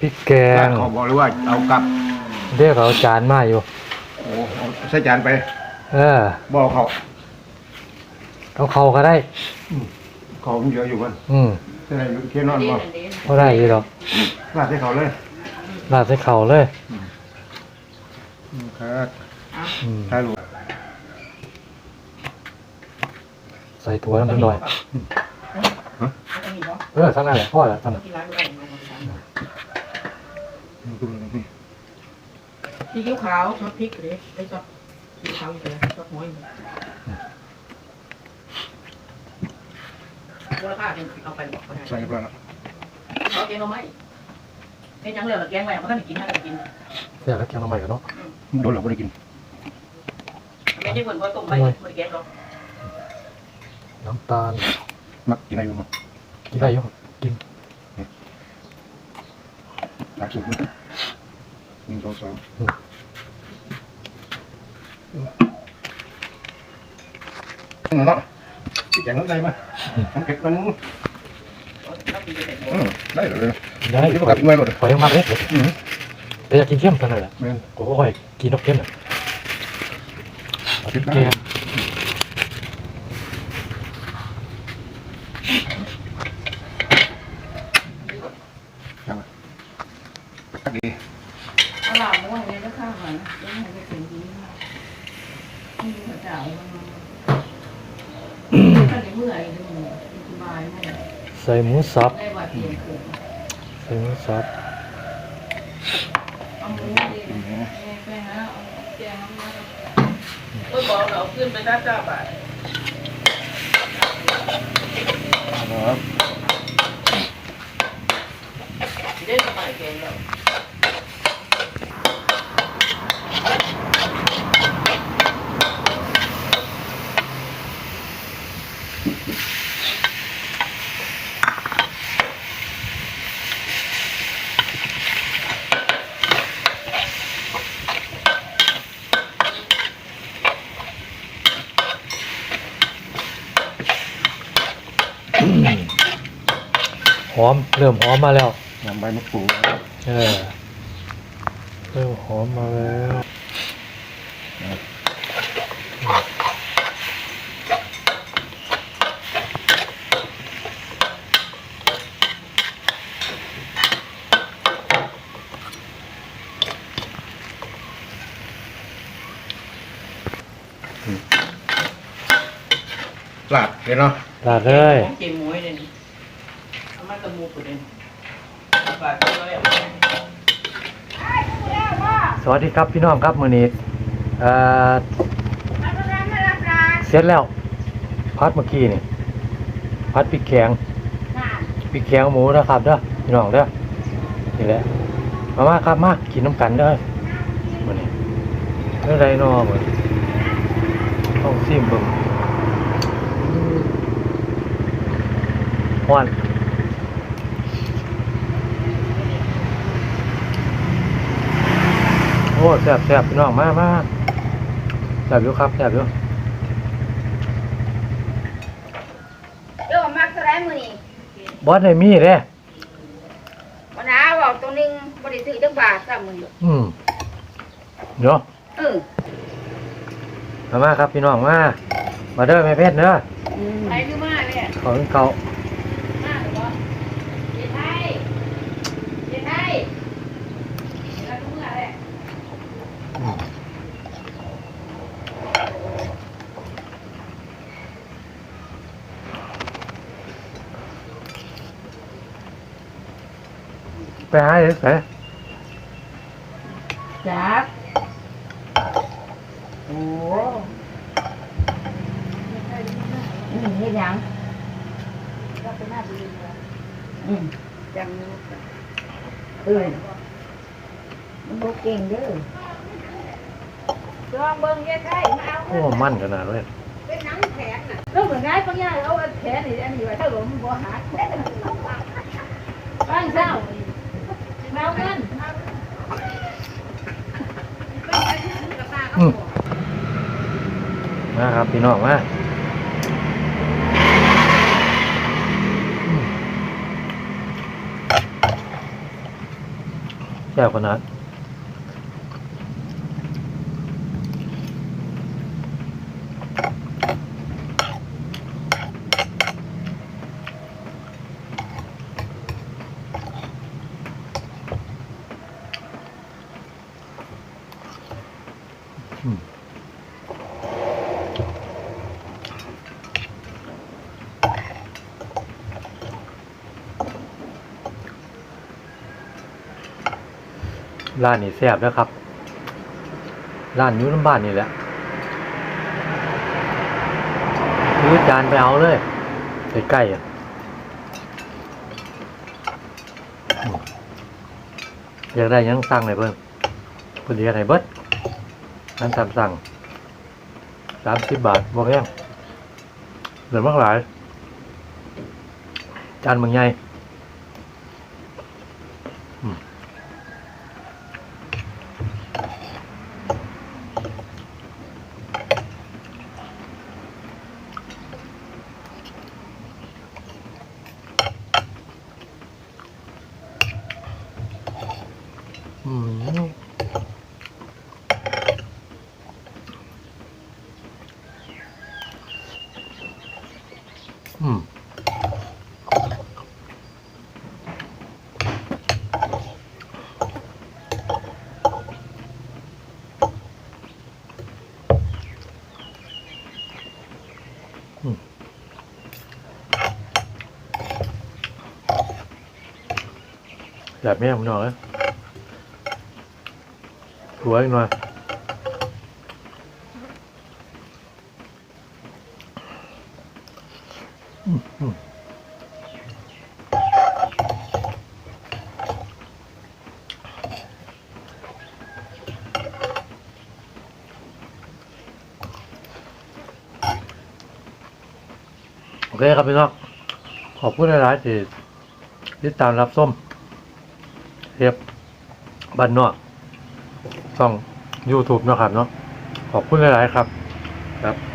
พริกแกบ้างนเขาบอกเลยว่าเอากลับเรียกเอาจานมาอยู่ โอ้เอาใส่จานไป เออบอกเขาเอาเขาก็ได้ เขามันเยอะอยู่มันอืมใส่อยู่เคียนอนบ่ก็ได้อยู่หรอกลาดให้เขาเลยราดใส่เข่าเลยครับอืมถ่ายรูปใส่ถั่วนิดหน่อย เออทั้งนั้นแหละพ่อแหละทั้งนั้น พริกขาวซอสพริกเลยไอ้ซอสพริกขาวอยู่เลยซอสหอยอยู่มูลค่าเป็นเอาไปบอกเขาได้ใส่ไปแล้วเขาแกงเราไหมไอ้จังเลยแกงไว้มันก็ไม่กินถ้าจะกินเสียแล้วแกงน้ำใหม่กันเนาะโดนเราไม่ได้กินไม่ใช่คนก็ต้มไปไม่แกงหรอกน้ำตาลมักกินอะไรอยู่มั้งกินได้อยู่กินหลักสุดเลยห นึ่งสองสามนั่นเนาะแกงน้ำใจมาน้ำเผ็ดมันถ้ากินจะเสร็จอืมได้เลยได้ที่ประกับไม่หมดขอยังมากเลยอืมแต่อยากกินเข้มกันเลยแหละแม่นกูก็ค่อยกินนกเข้มน่ะเอาพริกแกง ตักดี เอาหลามม้วนเลยแล้วข้าวมันแล้วมันจะเป็นดีไม่รู้พระเจ้า มันถ้าในเมื่อยดูสบายไม่ใส่หมูสับ ได้ว่าเตียงเกิดใส่หมูสับเอาหมูดีไปหาเอาแกงมาเออบอกเราขึ้นไปด้านเจ้าบ่ายครับได้สบายแกงแล้ว อม เริ่มหอมมาแล้วยำใบมะกรูดเออเริ่มหอมมาแล้วลาดเห็นเนาะราดเลยเจมวย เลยมันตะมูปุดเลยเลยสวัสดีครับพี่น้องครับมือนี้เอ่อเสร็จแล้วพัดเมื่อกี้นี่พัดพริกแกงพริกแกงหมูนะครับเด้อพี่น้องเด้อนี่แหละมามาครับมากินน้ำกันเด้อมือนี้เรื่องไรนอมือต้องซิมเบิ่งฮ้อน อ้แซ่บแซ่บพี่น้องมามาแซ่บอยู่ครับแซ่บอยู่เออมักเท่าไรมือนี่บอสได้มีเด้วันน้าบอกตัวหนึงบริสุทธิ์จังบาทสามมืออืมเนาะเออมามาครับพี่น้องมามาเด้อแม่เพชรเด้อไปคือมาเลยอะของเก่ามาหรือบ่เย็นไทยเย็นไทยแล้วก็เมื่อเลย ไปหาเด็กไปจับโอ้อืมเฮ็ดหยังก็เป็นหน้าดีเลยอืมจังเออมันบ่เก่งเด้อลองเบิ่งเย็นไทยมาเอาโอ้มั่นขนาดเลยเป็นหนังแขนน่ะแล้วเหมือนไงบางอย่างเอาอันแขนนี่อันนี้ไว้ถ้าหลงมันบ่หักบ้านเศร้าเมากันอื มาครับพี่น้องมาแซ่บขนาด ร้านนี้แซ่บแล้วครับ ร้านอยูน้ำบ้านนี่แหละซื้อจานไปเอาเลยใกล้ๆอะอยากได้ยังสั่งเลยเพิ่นเพิ่นเรียกให้เบิด นั่นตามสั่งสามสิบบาทบ่แพงเหลือมากหลาย จานบางใหญ่อืม แบบนี้ผมหน่อยสวยหน่อยโอเคครับพี่น้องขอบคุณหลายๆที่ติดตามรับส้ม เทปบ้านนอกช่อง YouTube เนาะครับเนาะขอบคุณหลาย ๆ ครับ ครับ